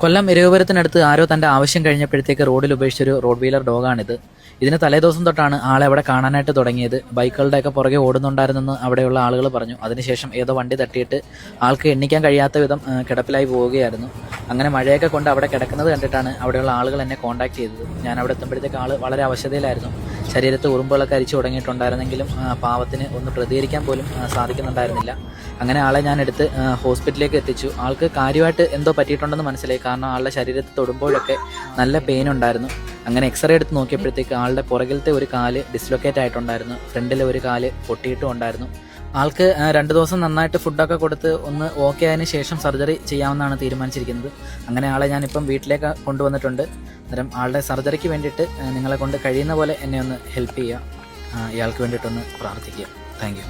കൊല്ലം ഇരവുപുരത്തിനടുത്ത് ആരോ തന്റെ ആവശ്യം കഴിഞ്ഞപ്പോഴത്തേക്ക് റോഡിൽ ഉപേക്ഷിച്ച ഉപേക്ഷിച്ചൊരു റോഡ് വീലർ ഡോഗാണിത് ഇതിന് തലേദിവസം തൊട്ടാണ് ആളെ അവിടെ കാണാനായിട്ട് തുടങ്ങിയത്. ബൈക്കുകളുടെയൊക്കെ പുറകെ ഓടുന്നുണ്ടായിരുന്നെന്ന് അവിടെയുള്ള ആളുകൾ പറഞ്ഞു. അതിനുശേഷം ഏതോ വണ്ടി തട്ടിയിട്ട് ആൾക്ക് എണ്ണിക്കാൻ കഴിയാത്ത വിധം കിടപ്പിലായി പോവുകയായിരുന്നു. അങ്ങനെ മഴയൊക്കെ കൊണ്ട് അവിടെ കിടക്കുന്നത് കണ്ടിട്ടാണ് അവിടെയുള്ള ആളുകൾ എന്നെ കോൺടാക്ട് ചെയ്തത്. ഞാൻ അവിടെ എത്തുമ്പോഴത്തേക്ക് ആൾ വളരെ അവശതയിലായിരുന്നു. ശരീരത്ത് ഉറുമ്പുകളൊക്കെ അരിച്ചു തുടങ്ങിയിട്ടുണ്ടായിരുന്നെങ്കിലും പാവത്തിന് ഒന്ന് പ്രതികരിക്കാൻ പോലും സാധിക്കുന്നുണ്ടായിരുന്നില്ല. അങ്ങനെ ആളെ ഞാൻ എടുത്ത് ഹോസ്പിറ്റലിലേക്ക് എത്തിച്ചു. ആൾക്ക് കാര്യമായിട്ട് എന്തോ പറ്റിയിട്ടുണ്ടെന്ന് മനസ്സിലായി. കാരണം ആളുടെ ശരീരത്ത് തൊടുമ്പോഴൊക്കെ നല്ല പെയിൻ ഉണ്ടായിരുന്നു. അങ്ങനെ എക്സ്റേ എടുത്ത് നോക്കിയപ്പോഴത്തേക്ക് ആളുടെ പുറകിലത്തെ ഒരു കാൽ ഡിസ്ലൊക്കേറ്റ് ആയിട്ടുണ്ടായിരുന്നു. ഫ്രണ്ടിലെ ഒരു കാൽ പൊട്ടിയിട്ടും ഉണ്ടായിരുന്നു. ആൾക്ക് രണ്ട് ദിവസം നന്നായിട്ട് ഫുഡൊക്കെ കൊടുത്ത് ഒന്ന് ഓക്കെ ആയതിനു ശേഷം സർജറി ചെയ്യാമെന്നാണ് തീരുമാനിച്ചിരിക്കുന്നത്. അങ്ങനെ ആളെ ഞാനിപ്പം വീട്ടിലേക്ക് കൊണ്ടുവന്നിട്ടുണ്ട്. അന്നേരം ആളുടെ സർജറിക്ക് വേണ്ടിയിട്ട് നിങ്ങളെ കൊണ്ട് കഴിയുന്ന പോലെ എന്നെ ഒന്ന് ഹെൽപ്പ് ചെയ്യുക. ഇയാൾക്ക് വേണ്ടിയിട്ടൊന്ന് പ്രാർത്ഥിക്കുക. താങ്ക്